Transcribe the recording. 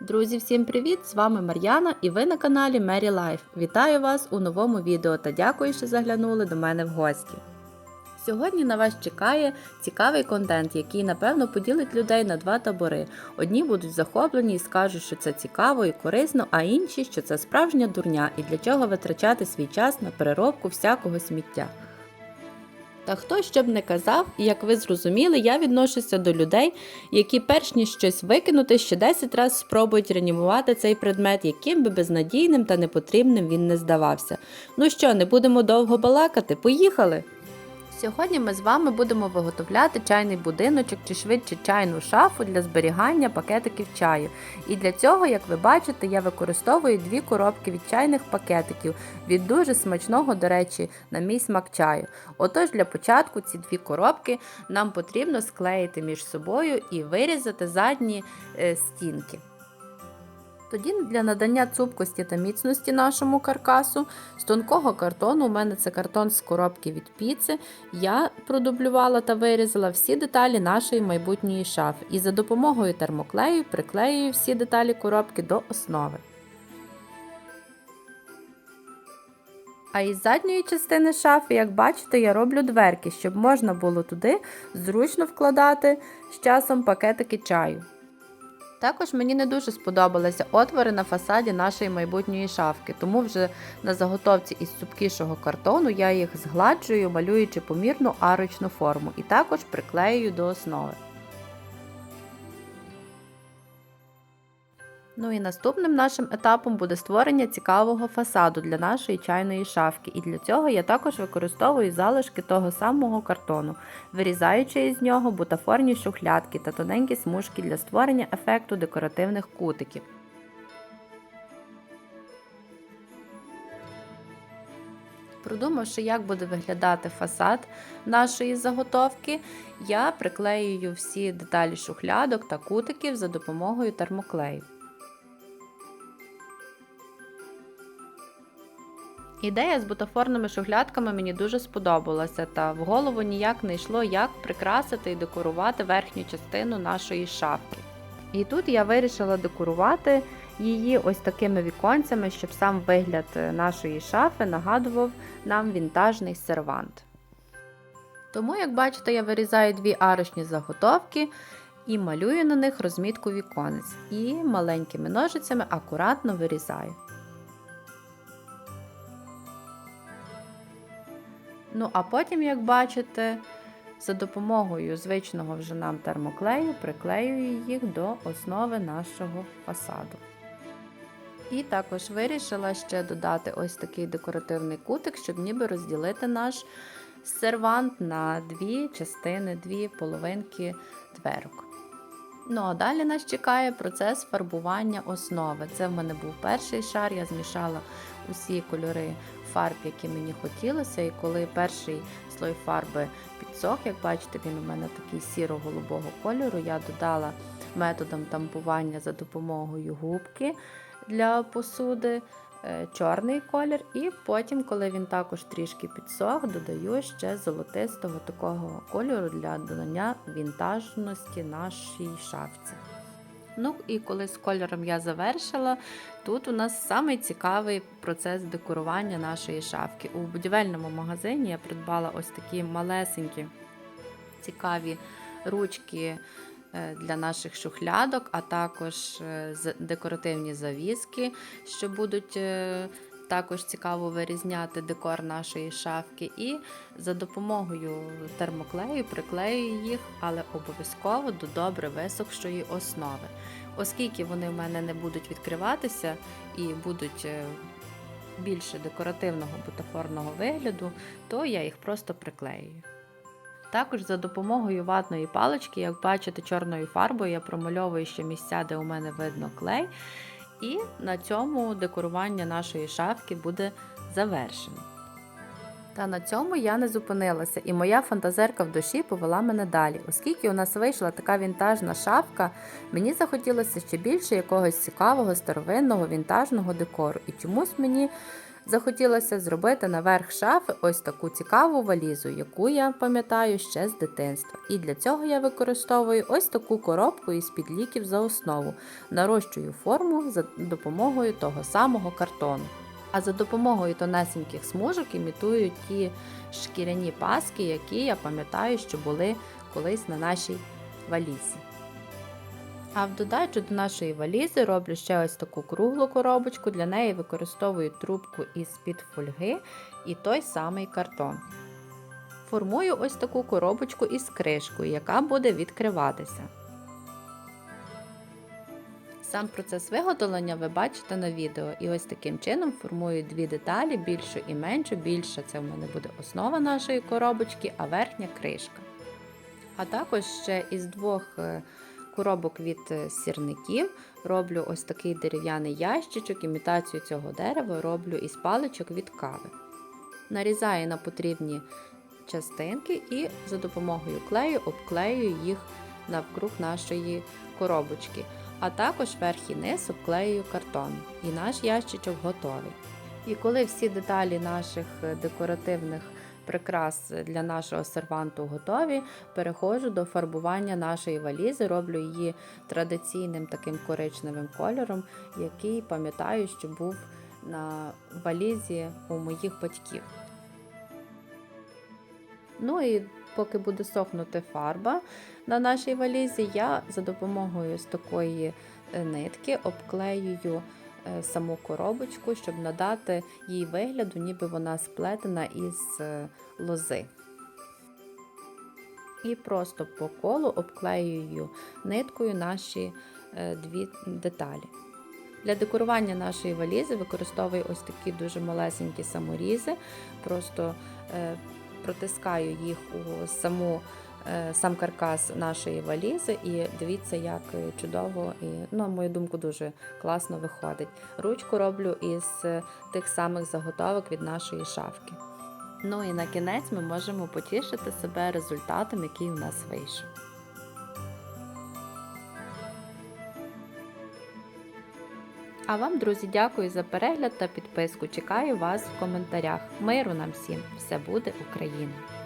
Друзі, всім привіт! З вами Мар'яна і ви на каналі Mary Life. Вітаю вас у новому відео та дякую, що заглянули до мене в гості. Сьогодні на вас чекає цікавий контент, який, напевно, поділить людей на два табори. Одні будуть захоплені і скажуть, що це цікаво і корисно, а інші, що це справжня дурня і для чого витрачати свій час на переробку всякого сміття. Та хто щоб не казав, як ви зрозуміли, я відношуся до людей, які перш ніж щось викинути, ще 10 разів спробують реанімувати цей предмет, яким би безнадійним та непотрібним він не здавався. Ну що, не будемо довго балакати? Поїхали! Сьогодні ми з вами будемо виготовляти чайний будиночок чи швидше чайну шафу для зберігання пакетиків чаю. І для цього, як ви бачите, я використовую дві коробки від чайних пакетиків від дуже смачного, до речі, на мій смак чаю. Отож, для початку ці дві коробки нам потрібно склеїти між собою і вирізати задні е, стінки. Тоді для надання цупкості та міцності нашому каркасу з тонкого картону, у мене це картон з коробки від піци, я продублювала та вирізала всі деталі нашої майбутньої шафи і за допомогою термоклею приклеюю всі деталі коробки до основи. А із задньої частини шафи, як бачите, я роблю дверки, щоб можна було туди зручно вкладати з часом пакетики чаю. Також мені не дуже сподобалися отвори на фасаді нашої майбутньої шафки, тому вже на заготовці із цупкішого картону я їх згладжую, малюючи помірну арочну форму, і також приклеюю до основи. Ну і наступним нашим етапом буде створення цікавого фасаду для нашої чайної шафки. І для цього я також використовую залишки того самого картону, вирізаючи із нього бутафорні шухлядки та тоненькі смужки для створення ефекту декоративних кутиків. Продумавши, як буде виглядати фасад нашої заготовки, я приклеюю всі деталі шухлядок та кутиків за допомогою термоклею. Ідея з бутафорними шухлядками мені дуже сподобалася, та в голову ніяк не йшло, як прикрасити і декорувати верхню частину нашої шафки. І тут я вирішила декорувати її ось такими віконцями, щоб сам вигляд нашої шафи нагадував нам вінтажний сервант. Тому, як бачите, я вирізаю дві арочні заготовки і малюю на них розмітку віконець. І маленькими ножицями акуратно вирізаю. Ну, а потім, як бачите, за допомогою звичного вже нам термоклею приклеюю їх до основи нашого фасаду. І також вирішила ще додати ось такий декоративний кутик, щоб ніби розділити наш сервант на дві частини, дві половинки дверок. Ну а далі нас чекає процес фарбування основи. Це в мене був перший шар, я змішала усі кольори фарб, які мені хотілося. І коли перший слой фарби підсох, як бачите, він у мене такий сіро-голубого кольору, я додала методом тампування за допомогою губки для посуди. Чорний колір, і потім, коли він також трішки підсох, додаю ще золотистого такого кольору для додання вінтажності нашій шафці. Ну і коли з кольором я завершила, тут у нас самий цікавий процес декорування нашої шафки. У будівельному магазині я придбала ось такі малесенькі цікаві ручки для наших шухлядок, а також декоративні завіски, що будуть також цікаво вирізняти декор нашої шафки. І за допомогою термоклею приклею їх, але обов'язково до добре висохшої основи. Оскільки вони в мене не будуть відкриватися і будуть більше декоративного бутафорного вигляду, то я їх просто приклеюю. Також за допомогою ватної палички, як бачите, чорною фарбою я промальовую ще місця, де у мене видно клей. І на цьому декорування нашої шафки буде завершено. Та на цьому я не зупинилася, і моя фантазерка в душі повела мене далі. Оскільки у нас вийшла така вінтажна шафка, мені захотілося ще більше якогось цікавого старовинного вінтажного декору. І чомусь мені Захотілося зробити наверх шафи ось таку цікаву валізу, яку я пам'ятаю ще з дитинства. І для цього я використовую ось таку коробку із підліків за основу, нарощую форму за допомогою того самого картону. А за допомогою тонесеньких смужок імітую ті шкіряні паски, які я пам'ятаю, що були колись на нашій валізі. А в додачу до нашої валізи роблю ще ось таку круглу коробочку. Для неї використовую трубку із-під фольги і той самий картон. Формую ось таку коробочку із кришкою, яка буде відкриватися. Сам процес виготовлення ви бачите на відео, і ось таким чином формую дві деталі, більшу і меншу. Більша це в мене буде основа нашої коробочки, а верхня кришка. А також ще із двох е, коробок від е, сірників роблю ось такий дерев'яний ящичок, імітацію цього дерева роблю із паличок від кави. Нарізаю на потрібні частинки і за допомогою клею обклею їх навкруг нашої коробочки. А також верх і низ обклею картон. І наш ящичок готовий. І коли всі деталі наших е, декоративних прикрас для нашого серванту готові, переходжу до фарбування нашої валізи, роблю її традиційним таким коричневим кольором, який пам'ятаю, що був на валізі у моїх батьків. Ну і поки буде сохнути фарба на нашій валізі, я за допомогою ось такої е, нитки обклеюю саму коробочку, щоб надати їй вигляду, ніби вона сплетена із е, лози. І просто по колу обклеюю ниткою наші е, дві деталі. Для декорування нашої валізи використовую ось такі дуже малесенькі саморізи, просто е, протискаю їх у саму, е, сам каркас нашої валізи, і дивіться, як чудово і, ну, на мою думку, дуже класно виходить. Ручку роблю із е, тих самих заготовок від нашої шафки. Ну і на кінець ми можемо потішити себе результатом, який у нас вийшов. А вам, друзі, дякую за перегляд та підписку. Чекаю вас в коментарях. Миру нам всім! Все буде Україна!